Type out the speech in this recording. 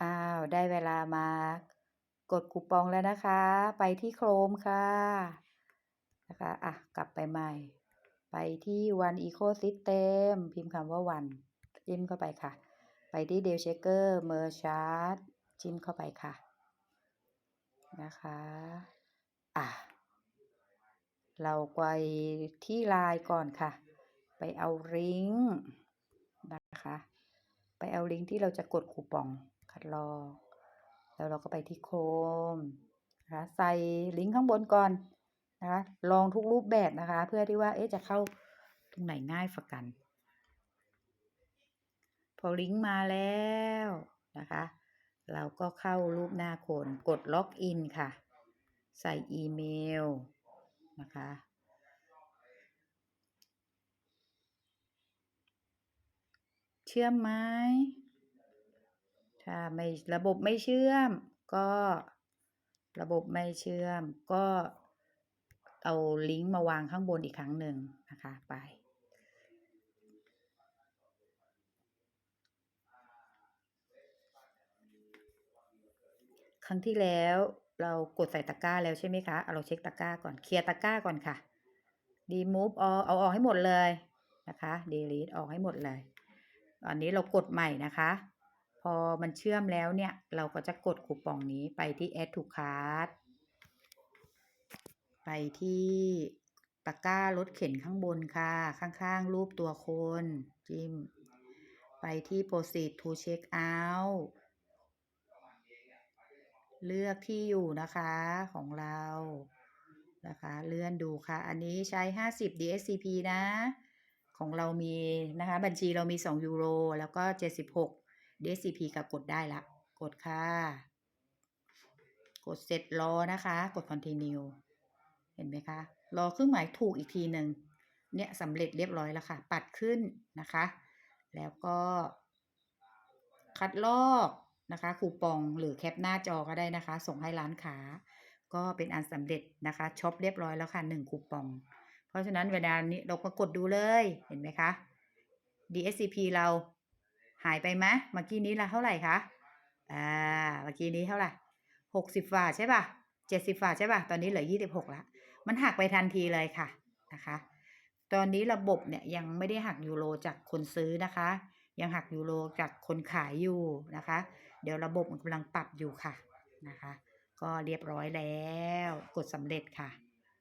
อ้าว ได้เวลามากดคูปองแล้วนะคะ ไปที่โครมค่ะ นะคะ อะ กลับไปใหม่ ไปที่ One Ecosystem พิมพ์คำว่า One จิ้มเข้าไปค่ะ ไปที่ Deal Checker Merchant จิ้มเข้าไปค่ะ นะคะ อะ เราไปที่ไลน์ก่อนค่ะ ไปเอาลิงก์นะคะ ไปเอาลิงก์ที่เราจะกดคูปอง คัดลอก แล้วเราก็ไปที่โครมนะคะใส่ลิงก์ข้างบนก่อนนะคะลองทุกรูปแบบนะคะ เพื่อที่ว่าเอ๊ะจะเข้าตรงไหนง่ายกว่ากัน พอลิงก์มาแล้วนะคะ เราก็เข้ารูปหน้าคนกดล็อกอินค่ะ ใส่อีเมลนะคะเชื่อมไหม ถ้าไม่ระบบไม่เชื่อม ก็ระบบไม่เชื่อม ก็เอาลิงก์มาวางข้างบนอีกครั้งหนึ่งนะคะไป ครั้งที่แล้วเรากดใส่ตะกร้าแล้วใช่ไหมคะ เอาเราเช็คตะกร้าก่อน เคลียร์ตะกร้าก่อนค่ะ remove all เอาออกให้หมดเลยนะคะ delete ออกให้หมดเลย ตอนนี้เรากดใหม่นะคะ อมันเชื่อมแล้วเนี่ย เราก็จะกดคูปองนี้ไปที่ add to cart ไปที่ตะกร้ารถเข็นข้างบนค่ะ ข้างๆ รูปตัวคน จิ้ม ไปที่ proceed to check out เลือกที่อยู่นะคะของเรานะคะเลื่อนดูค่ะ อันนี้ใช้ 50 DSCP นะ ของเรามีนะคะ บัญชีเรามี 2 ยูโร แล้วก็ 76 DSCP กับกดได้ละ กดค่ะ กดเสร็จรอนะคะ กด continue เห็นไหมคะ รอเครื่องหมายถูกอีกทีหนึ่งเนี่ยสำเร็จเรียบร้อยแล้วค่ะ ปัดขึ้นนะคะ แล้วก็ คัดลอกนะคะ คูปองหรือแคปหน้าจอก็ได้นะคะ ส่งให้ร้านค้า ก็เป็นอันสำเร็จนะคะช็อปเรียบร้อยแล้วค่ะหนึ่งคูปอง เพราะฉะนั้นเวลานี้เราก็กดดูเลยเห็นไหมคะ DSCP เรา หายไปไหมเมื่อกี้นี้ละเท่าไหร่คะ อ่า เมื่อกี้นี้เท่าไหร่หกสิบบาทใช่ป่ะเจ็ดสิบาทใช่ป่ะ ตอนนี้เหลือยี่สิบหกละ มันหักไปทันทีเลยค่ะนะคะ ตอนนี้ระบบเนี่ยยังไม่ได้หักยูโรจากคนซื้อนะคะ ยังหักยูโรจากคนขายอยู่นะคะ เดี๋ยวระบบมันกำลังปรับอยู่ค่ะนะคะ ก็เรียบร้อยแล้ว กดสำเร็จค่ะ